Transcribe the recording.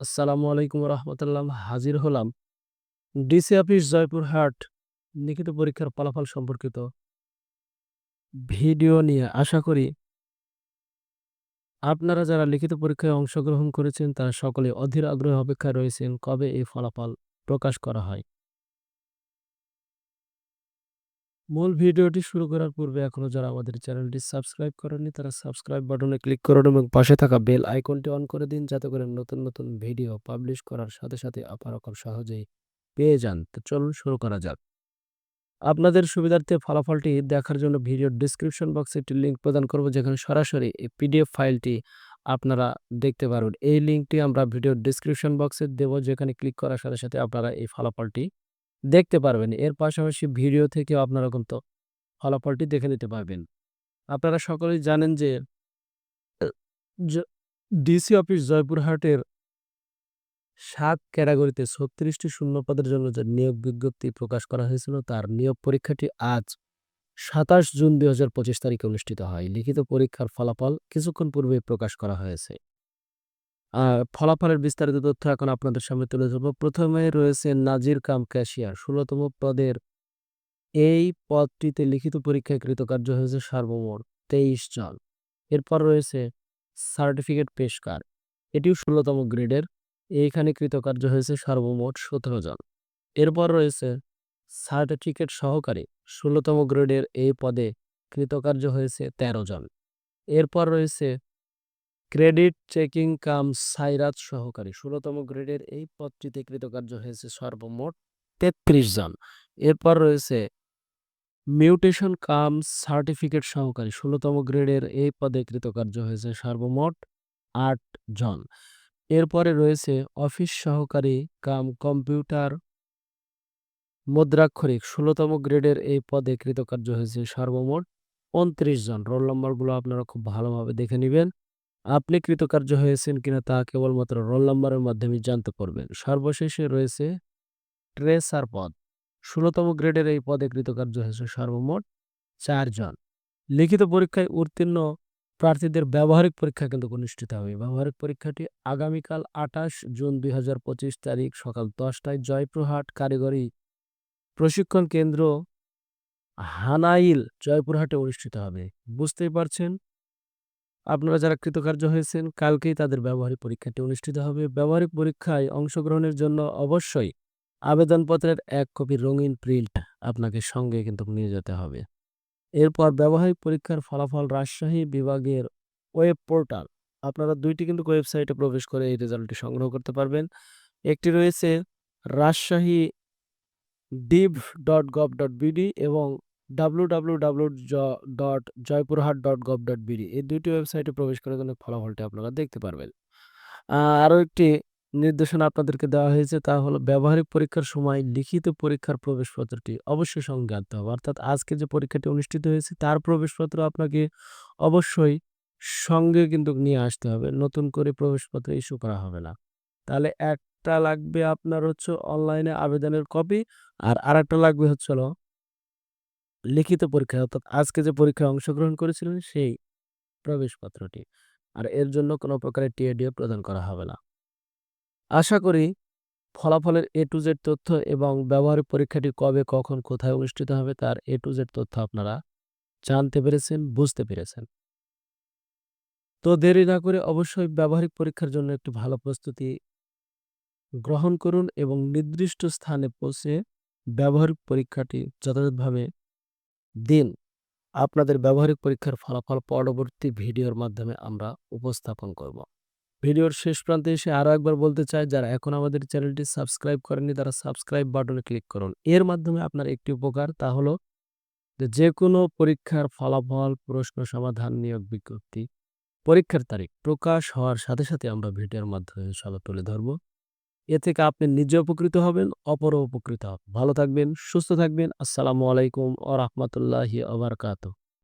আসসালামু আলাইকুম রহমতুল্লাহ, হাজির হলাম। ডিসি অফিস জয়পুরহাট, লিখিত পরীক্ষার ফলাফল সম্পর্কিত ভিডিও নিয়ে আশা করি আপনারা যারা লিখিত পরীক্ষায় অংশগ্রহণ করেছেন, তারা সকলে অধীর আগ্রহে অপেক্ষায় রয়েছেন কবে এই ফলাফল প্রকাশ করা হয়। মূল ভিডিওটি শুরু করার পূর্বে এখনও যারা আমাদের চ্যানেলটি সাবস্ক্রাইব করেননি, তারা সাবস্ক্রাইব বাটনে ক্লিক করুন এবং পাশে থাকা বেল আইকনটি অন করে দিন যাতে করে নতুন নতুন ভিডিও পাবলিশ করার সাথে সাথে আপনারা খুব সহজেই পেয়ে যান। তো চলুন শুরু করা যাক। আপনাদের সুবিধার্থে ফলাফলটি দেখার জন্য ভিডিও ডিসক্রিপশন বক্সে একটি লিঙ্ক প্রদান করব, যেখানে সরাসরি এই পিডিএফ ফাইলটি আপনারা দেখতে পারবেন এই লিঙ্কটি আমরা ভিডিও ডিসক্রিপশন বক্সে দেব, যেখানে ক্লিক করার সাথে সাথে আপনারা এই ফলাফলটি দেখতে পারবেন। এর পাশাপাশি ভিডিও থেকেও আপনারা কিন্তু ফলাফলটি দেখে নিতে পারবেন। আপনারা সকলেই জানেন যে ডিসি অফিস জয়পুরহাটের সাত ক্যাটাগরিতে ছত্রিশটি শূন্য পদের জন্য যে নিয়োগ বিজ্ঞপ্তি প্রকাশ করা হয়েছিল, তার নিয়োগ পরীক্ষাটি আজ সাতাশ জুন দুই হাজার পঁচিশ তারিখে অনুষ্ঠিত হয়। লিখিত পরীক্ষার ফলাফল কিছুক্ষণ পূর্বে প্রকাশ করা হয়েছে। ফলাফলের বিস্তারিত তথ্য এখন আপনাদের সামনে তুলে ধরবো। প্রথমে রয়েছে নাজির কাম ক্যাশিয়ার, ষোলোতম পদের এই পদটিতে লিখিত পরীক্ষায় কৃতকার্য হয়েছে সর্বমোট তেইশ জন। এরপর রয়েছে সার্টিফিকেট পেশকার, এটিও ষোলোতম গ্রেডের, এইখানে কৃতকার্য হয়েছে সর্বমোট সতেরো জন। এরপর রয়েছে সার্টিফিকেট সহকারী, ষোলোতম গ্রেডের এই পদে কৃতকার্য হয়েছে ১৩ জন। এরপর রয়েছে ক্রেডিট চেকিং কাম সাইরাত সহকারী। ষোলোতম গ্রেডের এই পদটিতে কৃতকার্য হয়েছে সর্বমোট তেত্রিশ জন। এরপর রয়েছে মিউটেশন কাম সার্টিফিকেট সহকারী। ষোলোতম গ্রেডের এই পদে কৃতকার্য হয়েছে সর্বমোট আট জন। এরপরে রয়েছে অফিস সহকারী কাম কম্পিউটার মুদ্রাক্ষরিক। ষোলোতম গ্রেডের এই পদে কৃতকার্য হয়েছে সর্বমোট উনত্রিশ জন। রোল নম্বরগুলো আপনারা খুব ভালোভাবে দেখে নেবেন। আপনি কৃতকার্য হয়েছেন কিনা তা কেবলমাত্র রোল নম্বরের মাধ্যমে জানতে পারবেন। সর্বশেষে রয়েছে ট্রেসার পদ। ষোলোতম গ্রেডের এই পদে কৃতকার্য হয়েছে সর্বমোট চারজন লিখিত পরীক্ষায় উত্তীর্ণ প্রার্থীদের ব্যবহারিক পরীক্ষা কিন্তু অনুষ্ঠিত হবে। ব্যবহারিক পরীক্ষাটি আগামীকাল আঠাশ জুন দুই হাজার পঁচিশ তারিখ সকাল দশটায় জয়পুরহাট কারিগরি প্রশিক্ষণ কেন্দ্র হানাইল জয়পুরহাটে অনুষ্ঠিত হবে। বুঝতেই পারছেন? আপনারা যারা কৃতকার্য হয়েছেন, কালকেই তাদের ব্যবহারিক পরীক্ষাটি অনুষ্ঠিত হবে। ব্যবহারিক পরীক্ষায় অংশগ্রহণের জন্য অবশ্যই আবেদনপত্রের এক কপি রঙিন প্রিন্ট আপনাকে সঙ্গে কিন্তু নিয়ে যেতে হবে। এরপর ব্যবহারিক পরীক্ষার ফলাফল রাজশাহী বিভাগের ওয়েব পোর্টাল। আপনারা দুইটি কিন্তু ওয়েবসাইটে প্রবেশ করে এই রেজাল্টটি সংগ্রহ করতে পারবেন। একটি রয়েছে Rajshahi div dot gov dot BD এবং W W W dot Joypurhat dot gov dot BD এই দুইটি ওয়েবসাইটে প্রবেশ করে কিন্তু ফলাফলটি আপনারা দেখতে পারবেন। আরও একটি নির্দেশনা আপনাদেরকে দেওয়া হয়েছে, তা হলো ব্যবহারিক পরীক্ষার সময় লিখিত পরীক্ষার প্রবেশপত্রটি অবশ্যই সঙ্গে আনতে হবে। অর্থাৎ আজকে যে পরীক্ষাটি অনুষ্ঠিত হয়েছে, তার প্রবেশপত্র আপনাকে অবশ্যই সঙ্গে কিন্তু নিয়ে আসতে হবে। নতুন করে প্রবেশপত্র ইস্যু করা হবে না। তাহলে একটা লাগবে আপনার হচ্ছে অনলাইনে আবেদনের কপি আর আরেকটা লাগবে হচ্ছে লিখিত পরীক্ষা, অর্থাৎ আজকে যে পরীক্ষায় অংশগ্রহণ করেছিলেন সেই প্রবেশপত্রটি। আর এর জন্য কোনো প্রকারের টিএডিও প্রদান করা হবে না। আশা করি ফলাফলের এ টু জেড তথ্য এবং ব্যবহারিক পরীক্ষাটি কবে, কখন, কোথায় অনুষ্ঠিত হবে তার এ টু জেড তথ্য আপনারা জানতে পেরেছেন, বুঝতে পেরেছেন। তো দেরি না করে অবশ্যই ব্যবহারিক পরীক্ষার জন্য একটি ভালো প্রস্তুতি গ্রহণ করুন এবং নির্দিষ্ট স্থানে পৌঁছে ব্যবহারিক পরীক্ষাটি যথাযথভাবে দিন আপনাদের ব্যবহারিক পরীক্ষার ফলাফল পরবর্তী ভিডিওর মাধ্যমে আমরা উপস্থাপন করব। ভিডিওর শেষ প্রান্তে এসে আরও একবার বলতে চাই, যারা এখন আমাদের চ্যানেলটি সাবস্ক্রাইব করেননি, তারা সাবস্ক্রাইব বাটনে ক্লিক করুন। এর মাধ্যমে আপনার একটি উপকার তা হলো যে কোনো পরীক্ষার ফলাফল, প্রশ্ন, সমাধান, নিয়োগ, বিজ্ঞপ্তি, পরীক্ষার তারিখ প্রকাশ হওয়ার সাথে সাথে আমরা ভিডিওর মাধ্যমে ইনশাআল্লাহ তুলে ধরব। এ থেকে আপনি নিজে উপকৃত হবেন, অপরও উপকৃত হবেন। ভালো থাকবেন, সুস্থ থাকবেন। আসসালামু আলাইকুম ও রহমতুল্লাহি আবরকাত